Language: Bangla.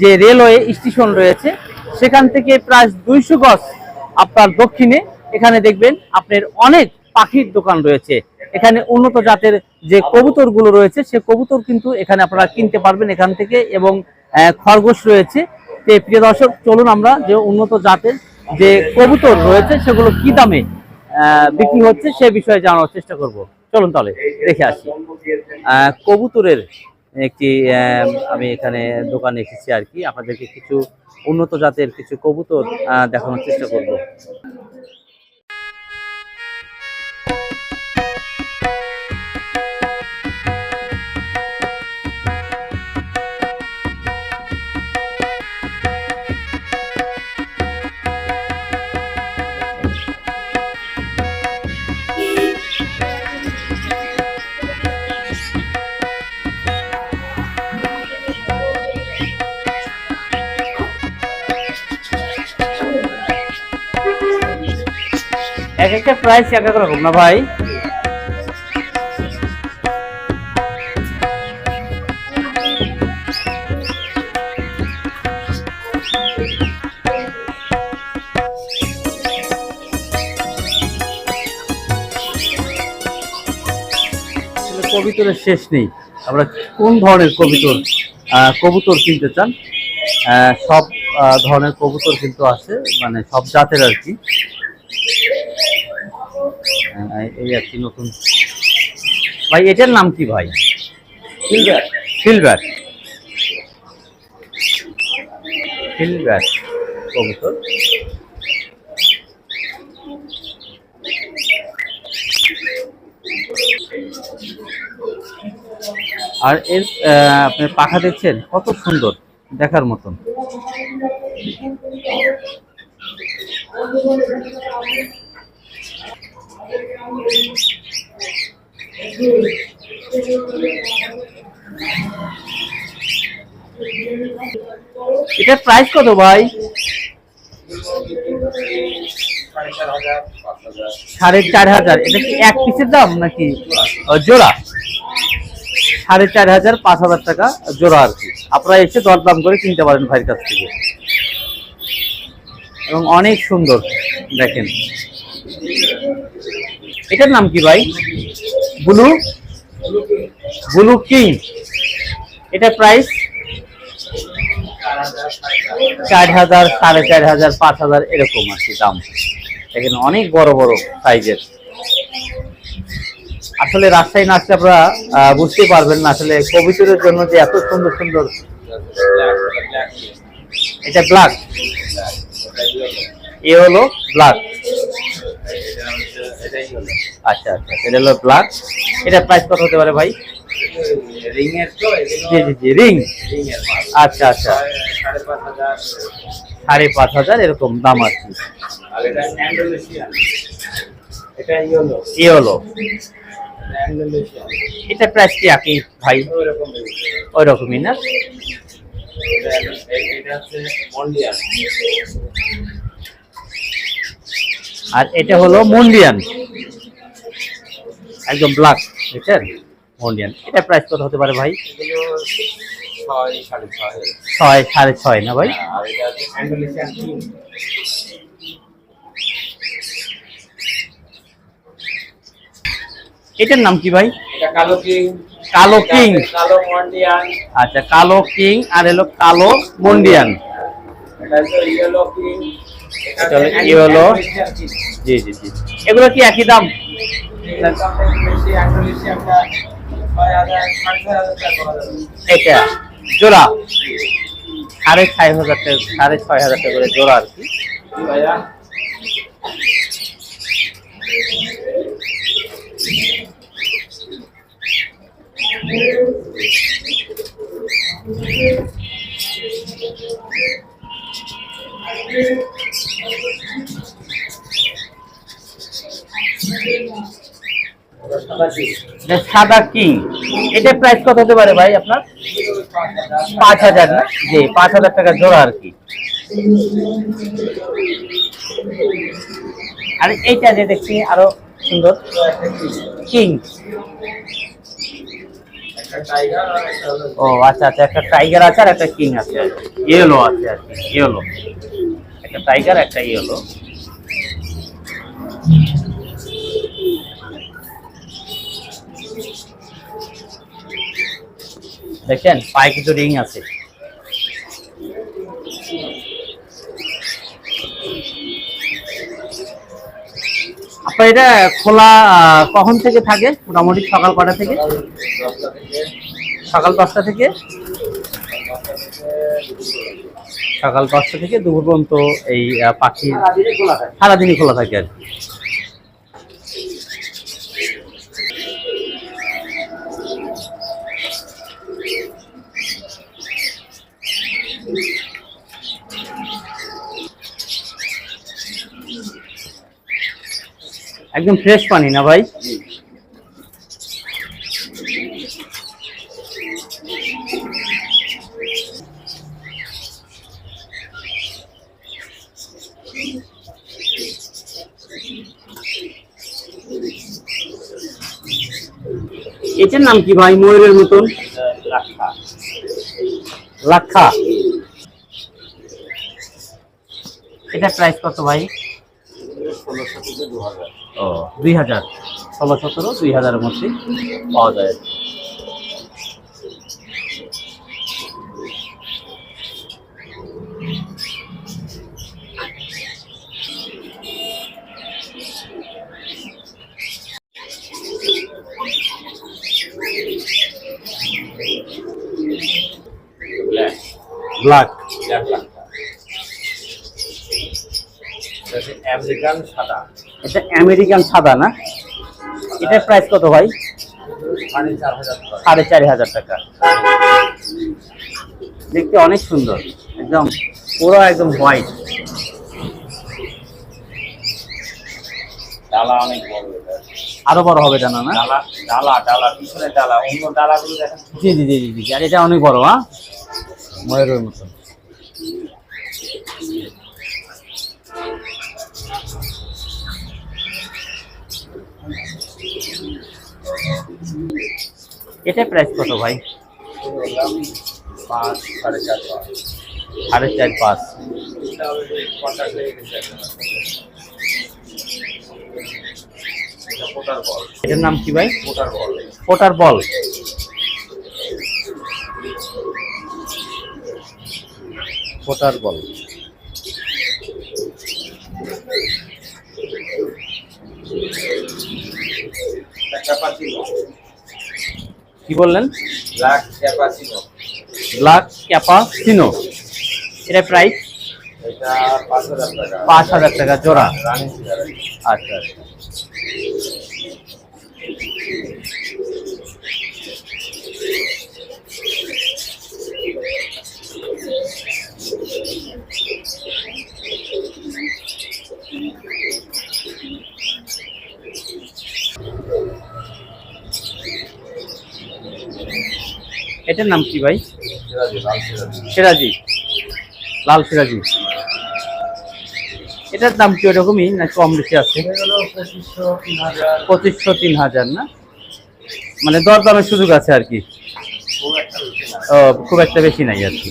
যে রেলওয়ে স্টেশন রয়েছে, সেখান থেকে প্রায় দুইশো গজ আপনার দক্ষিণে এখানে দেখবেন আপনার অনেক পাখির দোকান রয়েছে। এখানে উন্নত জাতের যে কবুতরগুলো রয়েছে, সে কবুতর কিন্তু এখানে আপনারা কিনতে পারবেন এখান থেকে এবং খরগোশ রয়েছে। তো, প্রিয় দর্শক, চলুন আমরা যে উন্নত জাতের যে কবুতর রয়েছে, সেগুলো কি দামে বিক্রি হচ্ছে সে বিষয়ে জানার চেষ্টা করব। চলুন তাহলে দেখে আসি। কবুতরের একটি আমি এখানে দোকানে এসেছি আর কি। আপনাদেরকে কিছু উন্নত জাতের কিছু কবুতর দেখানোর চেষ্টা করব। এক একটা প্রাইস এক এক রকম না ভাই? কবিতরের শেষ নেই। আমরা কোন ধরনের কবিতর কবুতর কিনতে চান? সব ধরনের কবুতর কিন্তু আছে মানে সব জাতের আর কি। এই একটি নতুন। ভাই এটার নাম কি ভাই? সিলভার সিলভার সিলভার কবুতর। আর এর আপনি পাখা দেখছেন? কত সুন্দর দেখার মতন। এটার প্রাইস কত ভাই? সাড়ে চার হাজার। এটা কি এক পিসের দাম নাকি? জোড়া। সাড়ে চার হাজার, পাঁচ হাজার টাকা জোড়া আর কি। আপনারা এসে দরদাম করে কিনতে পারেন ভাইয়ের কাছ থেকে। এবং অনেক সুন্দর, দেখেন। এটার নাম কি ভাই? ব্লু? Blue king. এটা প্রাইস চার হাজার, সাড়ে চার হাজার, পাঁচ হাজার এরকম কি দাম। এখানে অনেক বড় বড় সাইজের আসলে রাজশাহী নাচতে আপনারা বুঝতে পারবেন না আসলে কবিতরের জন্য যে এত সুন্দর সুন্দর এটা ব্ল্যাক এ হলো ব্ল্যাক আচ্ছা আচ্ছা এটা হলো ব্ল্যাক এটা প্রাইস কত হতে পারে ভাই? জি জি জি রিং। আচ্ছা আচ্ছা। সাড়ে পাঁচ হাজার এরকম দাম আর কি। এ এটা প্রাইস কি একই ভাই? ওই রকমই না? আর এটা হলো মন্ডিয়ান একদম ব্ল্যাক বুঝছেন মন্ডিয়ান এটা প্রাইস কত হতে পারে ভাই? ছয়, সাড়ে ছয় না ভাই? এটার নাম কি ভাই? কালো কিং। আচ্ছা কালো কিং আর হলো কালো মন্ডিয়ান। হলো জি জি। এগুলো কি একই দাম? এটা, জোড়া। সাড়ে ছয় হাজার টাকা, সাড়ে ছয় হাজার টাকা করে জোড়া আর কি। কি এটা সাদা কিং। এটা প্রাইস কত হতে পারে ভাই আপনার? পাঁচ হাজার না? জি, পাঁচ হাজার টাকা জোড়া আর কি। আর এইটা যে দেখছি, আরও সুন্দর। কিং। ও আচ্ছা আচ্ছা একটা টাইগার আছে আর একটা কিং আছে। ইয়েলো আছে আর কি ইয়েলো একটা টাইগার একটা ইয়েলো দেখেন, পায়ে কিছু রিং আছে। আপনার এটা খোলা কখন থেকে থাকে? মোটামুটি সকাল কটা থেকে? সকাল দশটা থেকে? সকাল দশটা থেকে দুপুর পর্যন্ত এই পাখি সারাদিনই খোলা থাকে আর কি। একদম ফ্রেশ পানি না ভাই? এটার নাম কি ভাই? ময়ূরের মতন? লাক্ষা। এটা প্রাইস কত ভাই ষোলোশো থেকে দু হাজার ও দুই হাজার ষোলো সতেরো দুই হাজারের মধ্যে পাওয়া যায়। ব্ল্যাক ব্ল্যাক ব্ল্যাক লাক্ষা এটা হচ্ছে আমেরিকান সাদা। এটা আমেরিকান সাদা না? এটার প্রাইস কত ভাই? সাড়ে চার হাজার টাকা। দেখতে অনেক সুন্দর একদম পুরো একদম হোয়াইট ডালা অনেক বড় আরও বড় হবে জানা না? ডালা ডালা ডালা পিছনে ডালা অন্য ডালাগুলো দেখেন। জি জি জি জি আর এটা অনেক বড় হ্যাঁ? ময়ূরের মতন। এটা প্রাইস কত ভাই? সাড়ে চার পাঁচ। বল এটার নাম কি ভাই? পোটার বল। পোটার বল। বল একটা ক্যাপাচিনো কি বললেন? ব্ল্যাক ক্যাপাসিনো এটা প্রাইস? পাঁচ হাজার টাকা। জোড়া। আচ্ছা আচ্ছা। এটার নাম কি ভাই? সিরাজি লাল সিরাজি। এটার দাম কি ওরকমই না কম বেশি আছে? পঁচিশশো তিন হাজার। না? মানে দর দামের সুযোগ আছে আর কি। খুব একটা বেশি নাই আর কি।